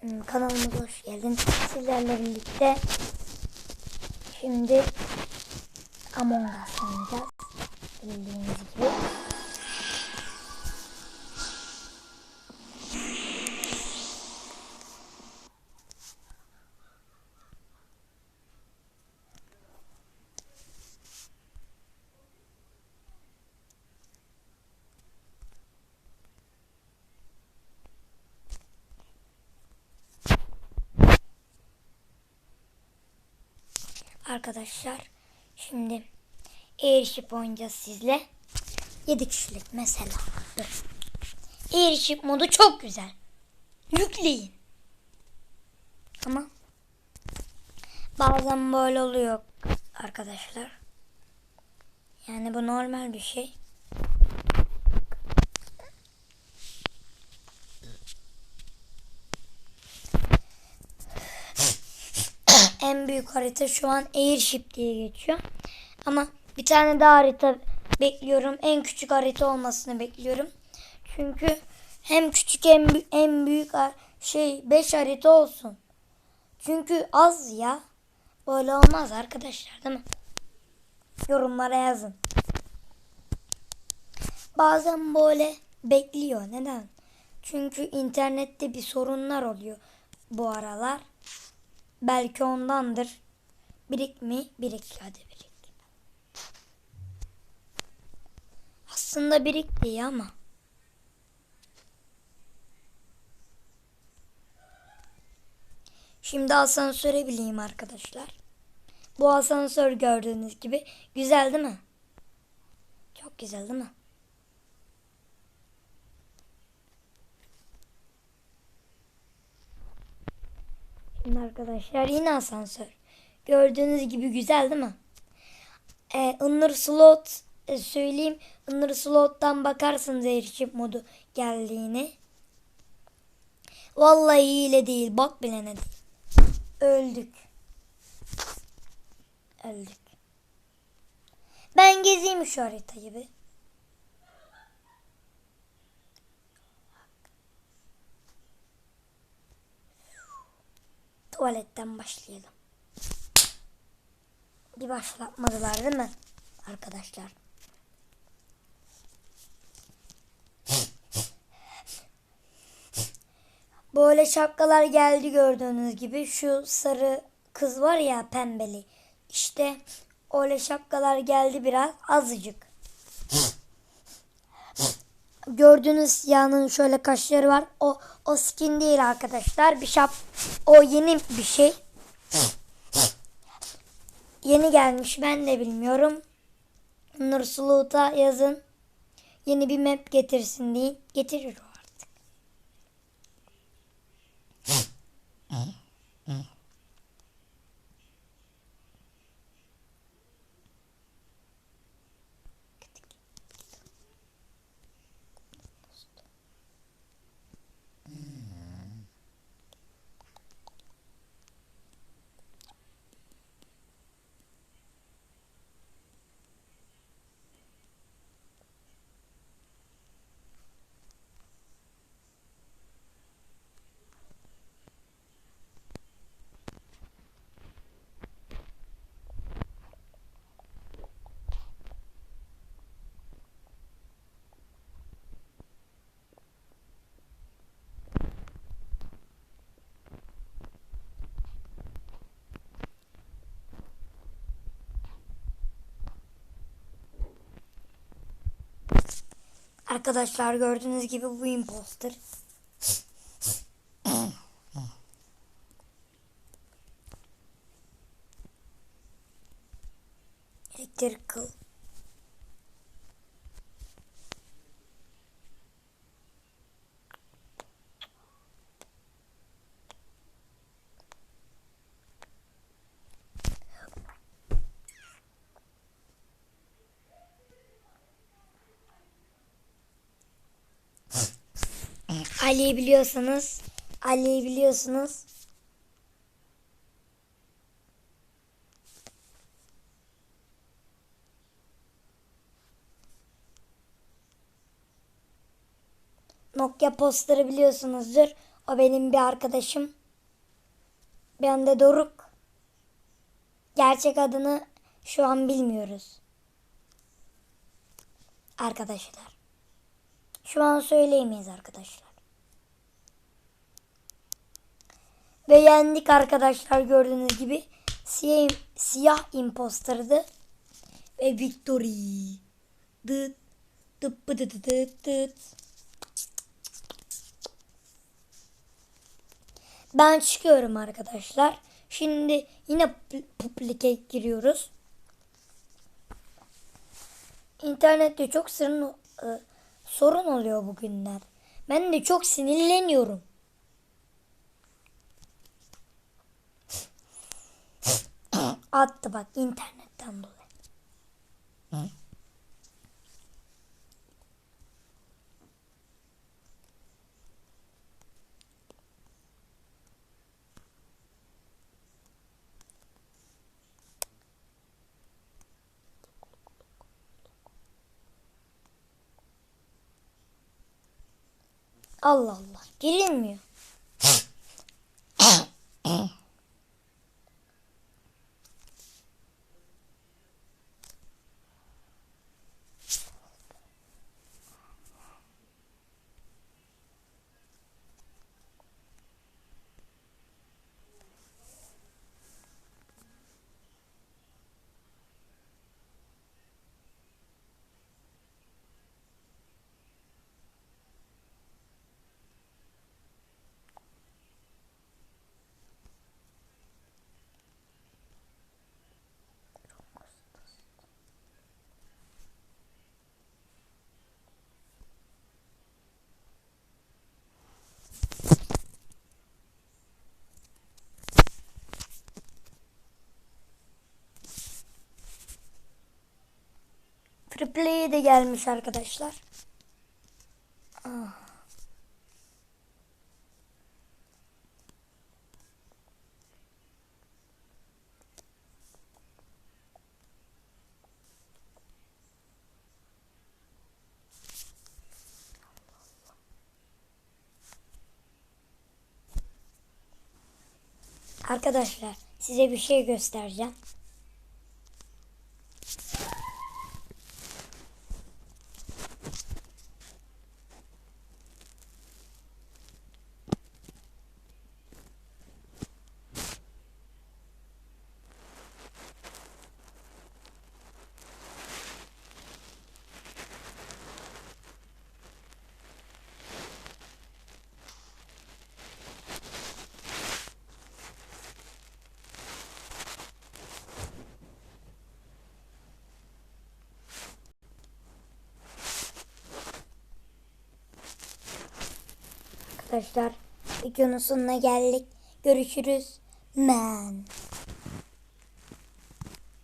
Hmm, Kanalımıza hoş geldin. Sizlerle birlikte şimdi Among Us oynayacağız. Bildiğiniz gibi. Arkadaşlar şimdi Airship oynayacağız sizle. 7 kişilik mesela. Dur. Airship modu çok güzel. Yükleyin. Ama bazen böyle oluyor arkadaşlar. Yani bu normal bir şey. En büyük harita şu an Airship diye geçiyor. Ama bir tane daha harita bekliyorum. En küçük harita olmasını bekliyorum. Çünkü hem küçük hem, en büyük şey 5 harita olsun. Çünkü az ya. Böyle olmaz arkadaşlar değil mi? Yorumlara yazın. Bazen böyle bekliyor. Neden? Çünkü internette bir sorunlar oluyor bu aralar. Belki ondandır. Birik mi? Birik. Hadi birik. Aslında birik değil ama. Şimdi asansöre bileyim arkadaşlar. Bu asansör gördüğünüz gibi güzel değil mi? Çok güzel değil mi? Şimdi arkadaşlar yine asansör. Gördüğünüz gibi güzel değil mi? Ee, Inner Slot e, söyleyeyim. Inner Slot'tan bakarsınız erişim modu geldiğini. Vallahi hile değil. Bak bile ne değil. Öldük. Öldük. Ben gezeyim şu haritayı bir. Tuvaletten başlayalım. Bir başlatmadılar değil mi arkadaşlar? Böyle şapkalar geldi gördüğünüz gibi. Şu sarı kız var ya pembeli. İşte öyle şapkalar geldi biraz azıcık. Gördüğünüz yanın şöyle kaşları var. O o skin değil arkadaşlar. Bir şap o yeni bir şey. Yeni gelmiş ben de bilmiyorum. Nursulut'a yazın. Yeni bir map getirsin deyin. Getirir o artık. Arkadaşlar gördüğünüz gibi bu imposter. Electrical. Ali'yi biliyorsunuz. Ali'yi biliyorsunuz. Nokia postları biliyorsunuzdur. O benim bir arkadaşım. Ben de Doruk. Gerçek adını şu an bilmiyoruz. Arkadaşlar. Şu an söyleyemeyiz arkadaşlar. Ve yendik arkadaşlar gördüğünüz gibi. Siyah, siyah imposterdı. Ve victory. Dıt. Dıt dıt dıt dıt dıt. Ben çıkıyorum arkadaşlar. Şimdi yine publik'e giriyoruz. İnternette çok sorun, e, sorun oluyor bugünler. Ben de çok sinirleniyorum. Attı bak internetten dolayı. Allah Allah. Girilmiyor. Free Play de gelmiş arkadaşlar. Ah. Arkadaşlar size bir şey göstereceğim. Arkadaşlar videonun sonuna geldik. Görüşürüz. Men.